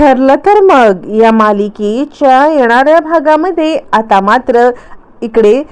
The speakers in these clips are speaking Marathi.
ठरलं तर मग या मालिकेच्या येणाऱ्या भागामध्ये आता मात्र इकडे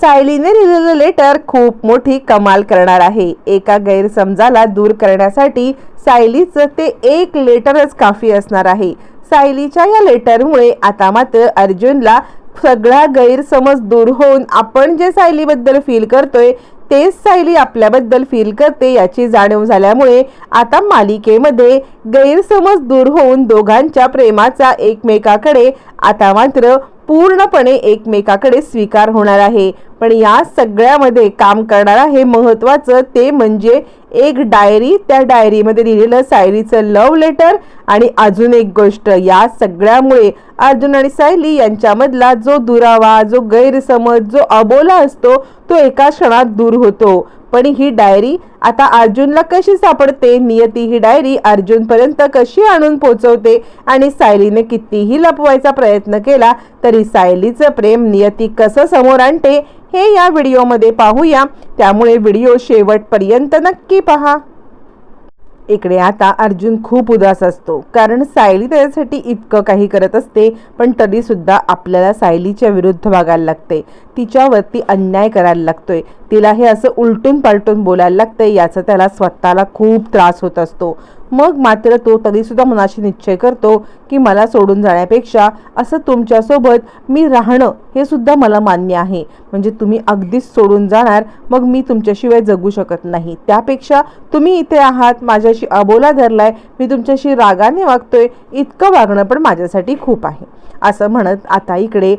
सायलीने लिहिलेलं लेटर खूप मोठी कमाल करणार आहे. एका गैरसमजाला दूर करण्यासाठी सायलीचं ते एक लेटरच काफी असणार आहे. सायलीच्या या लेटरमुळे आता मात्र अर्जुनला सगळा गैरसमज दूर होऊन आपण जे सायलीबद्दल फील करतोय तेच सायली आपल्याबद्दल फील करते याची जाणीव झाल्यामुळे आता मालिकेमध्ये गैरसमज दूर होऊन दोघांच्या प्रेमाचा एकमेकाकडे आता मात्र पूर्णपणे एकमेकाकडे स्वीकार होणार आहे. पण या सगळ्यामध्ये काम करणार आहे महत्त्वाचं ते म्हणजे एक डायरी त्या डायरीमध्ये लिहिलेलं सायलीचं लव्ह लेटर आणि अजून एक गोष्ट या सगळ्यामुळे अर्जुन आणि सायली यांच्यामधला जो दुरावा जो गैरसमज जो अबोला असतो तो एका क्षणात दूर होतो. पण ही डायरी आता अर्जुनला कशी सापडते? नियती ही डायरी अर्जुनपर्यंत कशी आणून पोचवते? आणि सायलीने कितीही लपवायचा प्रयत्न केला तरी सायलीचं प्रेम नियती कसं समोर आणते हे या व्हिडिओमध्ये पाहूया. त्यामुळे व्हिडिओ शेवटपर्यंत नक्की पहा. इकडे आता अर्जुन खूप उदास असतो. कारण सायली त्याच्यासाठी इतकं काही करत असते पण तरीसुद्धा आपल्याला सायलीच्या विरुद्ध वागायला लागते. तिच्यावरती अन्याय करायला लागतोय. तिला हे असं उलटून पालटून बोलायला लागतंय याचा त्याला स्वतःला खूप त्रास होत असतो. मग मात्र तो तरीसुद्धा मनाशी निश्चय करतो की मला सोडून जाण्यापेक्षा असं तुमच्यासोबत मी राहणं हे सुद्धा मला मान्य आहे. म्हणजे तुम्ही अगदीच सोडून जाणार मग मी तुमच्याशिवाय जगू शकत नाही. त्यापेक्षा तुम्ही इथे आहात माझ्याशी अबोला धरलाय मी तुमच्याशी रागाने वागतोय इतकं वागणं पण माझ्यासाठी खूप आहे. असं म्हणत आता इकडे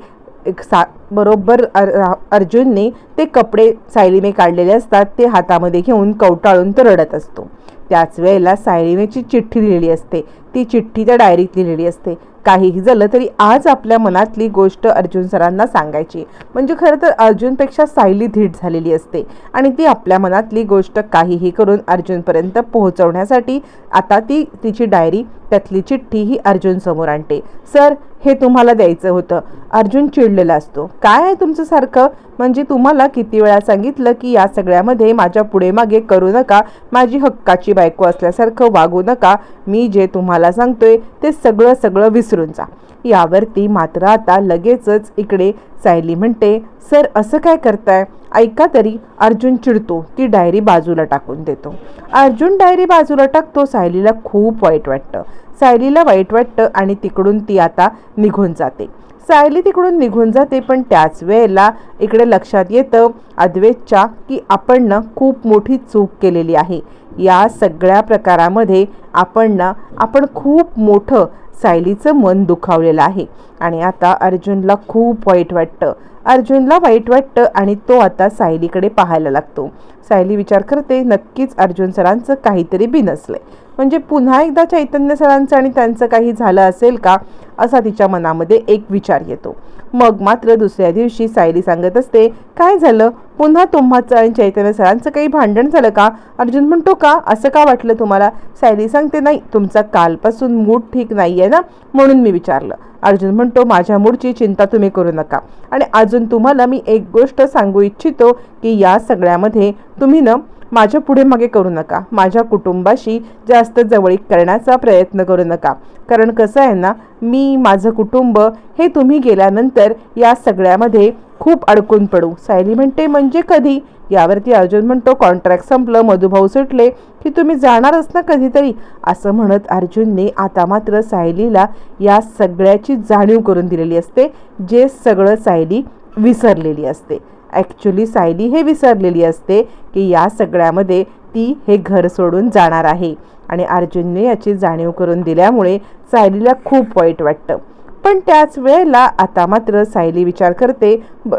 एक सा बरोबर अर अर्जुनने ते कपडे सायलीने काढलेले असतात ते हातामध्ये घेऊन कवटाळून तो रडत असतो. त्याच वेळेला सायलीनेची चिठ्ठी लिहिलेली असते ती चिठ्ठी त्या डायरीत लिहिलेली असते. काहीही झालं तरी आज आपल्या मनातली गोष्ट अर्जुन सरांना सांगायची. म्हणजे खरं तर अर्जुनपेक्षा सायली धीट झालेली असते आणि ती आपल्या मनातली गोष्ट काहीही करून अर्जुनपर्यंत पोहोचवण्यासाठी आता ती तिची डायरी त्यातली चिठ्ठी ही अर्जुन समोर आणते. सर हे तुम्हाला द्यायचं होतं. अर्जुन चिडलेला असतो. काय आहे तुमचं सारखं? म्हणजे तुम्हाला किती वेळा सांगितलं की या सगळ्यामध्ये माझ्या पुढे मागे करू नका. माझी हक्काची बायको असल्यासारखं वागू नका. मी जे तुम्हाला सांगतोय ते सगळं सगळं विसरून जा. यावरती मात्र आता लगेचच इकडे सायली म्हणते सर असं काय करताय? ऐका तरी. अर्जुन चिडतो ती डायरी बाजूला टाकून देतो. अर्जुन डायरी बाजूला टाकतो सायलीला खूप वाईट वाटतं. सायलीला वाईट वाटतं आणि तिकडून ती आता निघून जाते. सायली तिकडून निघून जाते पण त्याच वेळेला इकडे लक्षात येतं अद्वेतच्या की आपण ना खूप मोठी चूक केलेली आहे. या सगळ्या प्रकारामध्ये आपण ना आपण खूप मोठं सायलीचं मन दुखावलेलं आहे. आणि आता अर्जुनला खूप वाईट वाटतं. अर्जुनला वाईट वाटतं आणि तो आता सायलीकडे पाहायला लागतो. सायली विचार करते नक्कीच अर्जुन सरांचं काहीतरी बिनसलंय म्हणजे पुन्हा एकदा चैतन्य सरांचं आणि त्यांचं काही झालं असेल का असा तिच्या मनामध्ये एक विचार येतो. मग मात्र दुसऱ्या दिवशी सायली सांगत असते काय झालं? पुन्हा तुम्हाचं आणि चैतन्य सरांचं काही भांडण झालं का? अर्जुन म्हणतो का? असं का वाटलं तुम्हाला? सायली सांगते नाही तुमचा कालपासून मूड ठीक नाही आहे ना? म्हणून मी विचारलं. अर्जुन म्हणतो माझ्या मूडची चिंता तुम्ही करू नका. आणि अजून तुम्हाला मी एक गोष्ट सांगू इच्छितो की या सगळ्यामध्ये तुम्ही ना माझ्या पुढे मागे करू नका. माझ्या कुटुंबाशी जास्त जवळीक करण्याचा प्रयत्न करू नका. कारण कसं आहे ना मी माझं कुटुंब हे तुम्ही गेल्यानंतर या सगळ्यामध्ये खूप अडकून पडू. सायली म्हणते म्हणजे कधी? यावरती अर्जुन म्हणतो कॉन्ट्रॅक्ट संपलं मधुभाऊ सुटले की तुम्ही जाणारच ना कधीतरी? असं म्हणत अर्जुनने आता मात्र सायलीला या सगळ्याची जाणीव करून दिलेली असते जे सगळं सायली विसरलेली असते. ॲक्च्युली सायली हे विसरलेली असते की या सगळ्यामध्ये ती हे घर सोडून जाणार आहे. आणि अर्जुनने याची जाणीव करून दिल्यामुळे सायलीला खूप वाईट वाटतं. पण त्याच वेळेला आता मात्र सायली विचार करते ब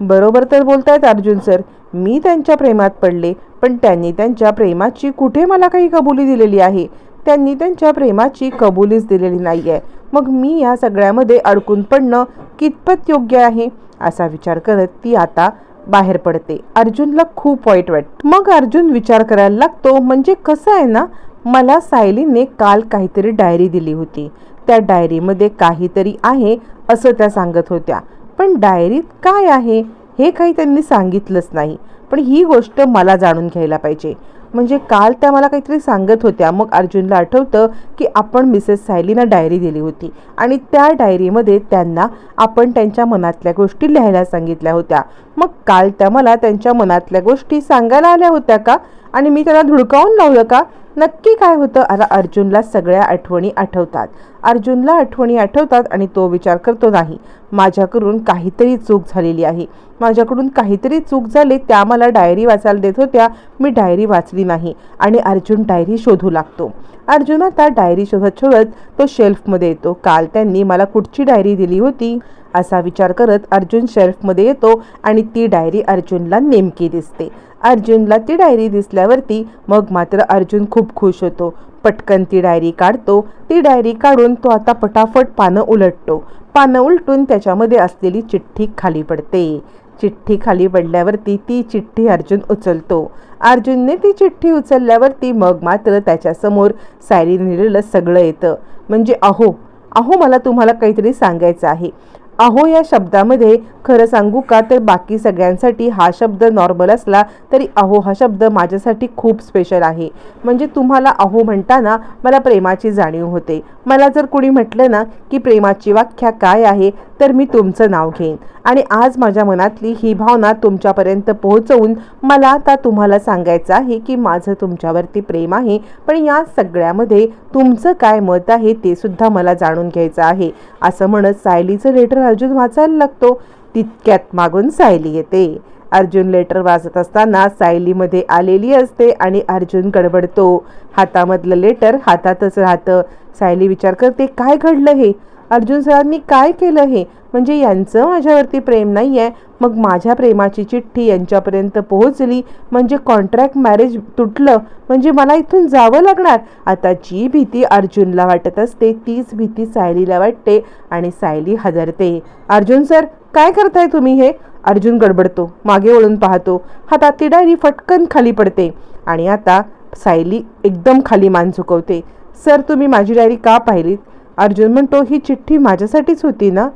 बरोबर तर बोलतायत अर्जुन सर मी त्यांच्या प्रेमात पडले पण त्यांनी त्यांच्या प्रेमाची कुठे मला काही कबुली दिलेली आहे? त्यांनी त्यांच्या प्रेमाची कबुलीच दिलेली नाही आहे मग मी या सगळ्यामध्ये अडकून पडणं कितपत योग्य आहे? असा विचार करत ती आता बाहेर पडते. अर्जुनला खूप वाईट वाटतं. मग अर्जुन विचार करायला लागतो म्हणजे कसं आहे ना मला सायलीने काल काहीतरी डायरी दिली होती. त्या डायरीमध्ये काहीतरी आहे असं त्या सांगत होत्या. पण डायरीत काय आहे हे काही त्यांनी सांगितलंच नाही. पण ही गोष्ट मला जाणून घ्यायला पाहिजे. म्हणजे काल त्या मला काहीतरी सांगत होत्या. मग अर्जुनला आठवतं की आपण मिसेस सायलीना डायरी दिली होती आणि त्या डायरीमध्ये त्यांना आपण त्यांच्या मनातल्या गोष्टी लिहायला सांगितल्या होत्या. मग काल त्या मला त्यांच्या मनातल्या गोष्टी सांगायला आल्या होत्या का? आणि मी त्याला धुडकावून लावलं का? नक्की काय होतं? आता अर्जुनला सगळ्या आठवणी आठवतात. अर्जुनला आठवणी आठवतात आणि तो विचार करतो नाही माझ्याकडून काहीतरी चूक झालेली आहे. माझ्याकडून काहीतरी चूक झाली त्या मला डायरी वाचायला देत होत्या. मी डायरी वाचली नाही आणि अर्जुन डायरी शोधू लागतो. अर्जुन आता डायरी शोधत शोधत तो शेल्फमध्ये येतो. काल त्यांनी मला कुठची डायरी दिली होती? असा विचार करत अर्जुन शेल्फमध्ये येतो आणि ती डायरी अर्जुनला नेमकी दिसते. अर्जुनला ती डायरी दिसल्यावरती मग मात्र अर्जुन खूप खुश होतो. पटकन ती डायरी काढतो. ती डायरी काढून तो आता पटाफट पानं उलटतो. पानं उलटून त्याच्यामध्ये असलेली चिठ्ठी खाली पडते. चिठ्ठी खाली पडल्यावरती ती चिठ्ठी अर्जुन उचलतो. अर्जुनने ती चिठ्ठी उचलल्यावरती मग मात्र त्याच्यासमोर सायरी लिहिलेलं सगळं येतं. म्हणजे अहो अहो मला तुम्हाला काहीतरी सांगायचं आहे. अहो या शब्दामध्ये खरं सांगू का? तर बाकी सगळ्यांसाठी हा शब्द नॉर्मल असला तरी अहो हा शब्द माझ्यासाठी खूप स्पेशल आहे. म्हणजे तुम्हाला अहो म्हणताना मला प्रेमाची जाणीव होते. मला जर कुणी म्हटलं ना की प्रेमाची व्याख्या काय आहे? तर मी तुमचं नाव घेईन. आणि आज माझ्या मनातली ही भावना तुमच्यापर्यंत पोहोचवून मला आता तुम्हाला सांगायचं आहे की माझं तुमच्यावरती प्रेम आहे पण या सगळ्यामध्ये तुमचं काय मत आहे ते सुद्धा मला जाणून घ्यायचं आहे. असं म्हणत सायलीचं लेटर अर्जुन वाचायला लागतो. तितक्यात मागून सायली येते. अर्जुन लेटर वाचत असताना सायलीमध्ये आलेली असते आणि अर्जुन गडबडतो. हातामधलं लेटर हातातच राहतं. सायली विचार करते काय घडलं हे? अर्जुन सरांनी काय केलं हे? म्हणजे यांचं माझ्यावरती प्रेम नाही आहे मग माझ्या प्रेमाची चिठ्ठी यांच्यापर्यंत पोहोचली. म्हणजे कॉन्ट्रॅक्ट मॅरेज तुटलं. म्हणजे मला इथून जावं लागणार. आता जी भीती अर्जुनला वाटत असते तीच भीती सायलीला वाटते आणि सायली हजरते अर्जुन सर काय करताय तुम्ही हे? अर्जुन गडबडतो. मागे वळून पाहतो. हातात ती डायरी फटकन खाली पडते. आणि आता सायली एकदम खाली मान झुकवते. सर तुम्ही माझी डायरी का पाहिलीत? अर्जुन म्हणतो ही चिठ्ठी माझ्यासाठीच होती ना?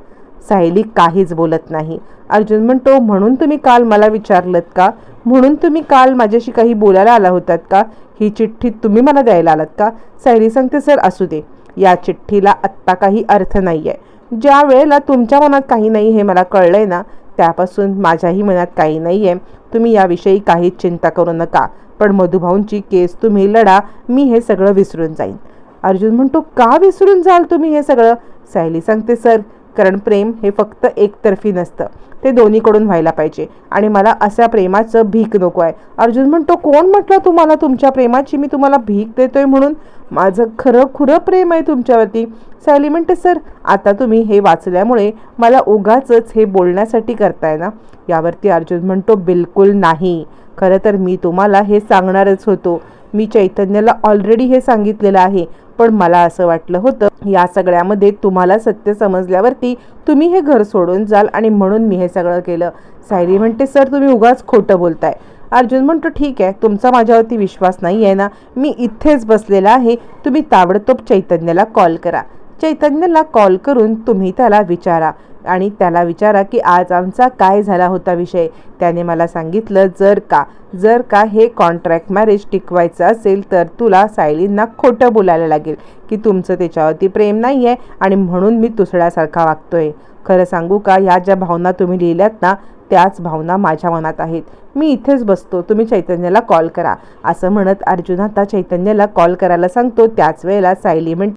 सायली काहीच बोलत नाही. अर्जुन म्हणतो म्हणून तुम्ही काल मला विचारलत का? म्हणून तुम्ही काल माझ्याशी काही बोलायला आला होतात का? ही चिठ्ठी तुम्ही मला द्यायला आलात का? सायली सांगते सर असू दे. या चिठ्ठीला आत्ता काही अर्थ नाही आहे ज्या वेळेला तुमच्या मनात काही नाही हे मला कळलं आहे ना त्यापासून माझ्याही मनात काही नाही आहे तुम्ही याविषयी काहीच चिंता करू नका. पण मधुभाऊंची केस तुम्ही लढा मी हे सगळं विसरून जाईन. अर्जुन म्हणतो का विसरून जाल तुम्ही हे सगळं? सायली सांगते सर कारण प्रेम हे फक्त एकतर्फी नसतं. ते दोन्हीकडून व्हायला पाहिजे. आणि मला अशा प्रेमाचं भीक नको आहे. अर्जुन म्हणतो कोण म्हटलं तुम्हाला तुमच्या प्रेमाची? मी तुम्हाला भीक देतोय म्हणून. माझं खरं खुरं प्रेम आहे तुमच्यावरती. सायली म्हणते सर आता तुम्ही हे वाचल्यामुळे मला उगाच हे बोलण्यासाठी करताय ना? यावरती अर्जुन म्हणतो बिलकुल नाही. खरं तर मी तुम्हाला हे सांगणारच होतो. मी चैतन्याला ऑलरेडी हे सांगितलेलं आहे. पण मला असं वाटलं होतं या सगळ्यामध्ये तुम्हाला सत्य समजल्यावरती तुम्ही हे घर सोडून जाल आणि म्हणून मी हे सगळं केलं. सायली म्हणते सर तुम्ही उगाच खोटं बोलताय. अर्जुन म्हणतो ठीक आहे तुमचा माझ्यावरती विश्वास नाही आहे ना मी इथेच बसलेला आहे तुम्ही ताबडतोब चैतन्याला कॉल करा. चैतन्याला कॉल करून तुम्ही त्याला विचारा. आणि त्याला विचारा की आज आमचा काय झाला होता विषय. त्याने मला सांगितलं जर का जर का हे कॉन्ट्रॅक्ट मॅरेज टिकवायचं असेल तर तुला सायलींना खोटं बोलायला लागेल की तुमचं त्याच्यावरती प्रेम नाही आहे आणि म्हणून मी तुसड्यासारखा वागतोय. खरं सांगू का ह्या ज्या भावना तुम्ही लिहिल्यात ना त्याच भावना माझ्या मनात आहेत. मी इथेच बसतो तुम्ही चैतन्याला कॉल करा. असं म्हणत अर्जुन आता चैतन्याला कॉल करायला सांगतो. त्याच वेळेला सायली म्हण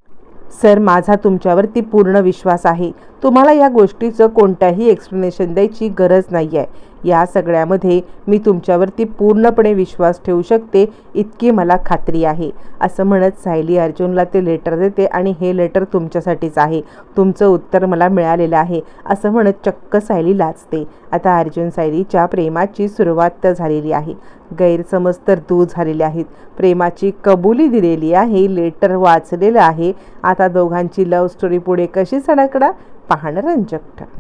सर माझा तुमच्यावरती पूर्ण विश्वास आहे. तुम्हाला या गोष्टीचं कोणत्याही एक्सप्लेनेशन द्यायची गरज नाही आहे या सगळ्यामध्ये मी तुमच्यावरती पूर्णपणे विश्वास ठेवू शकते इतकी मला खात्री आहे. असं म्हणत सायली अर्जुनला ते लेटर देते आणि हे लेटर तुमच्यासाठीच आहे. तुमचं उत्तर मला मिळालेलं आहे असं म्हणत चक्क सायली लाचते आता अर्जुन सायलीच्या प्रेमाची सुरुवात तर झालेली आहे. गैरसमज तर दूर झालेले आहेत. प्रेमाची कबुली दिलेली आहे लेटर वाचलेलं आहे. आता दोघांची लव्ह स्टोरी पुढे कशी सडकणार? पाहणं रंजक ठरतं.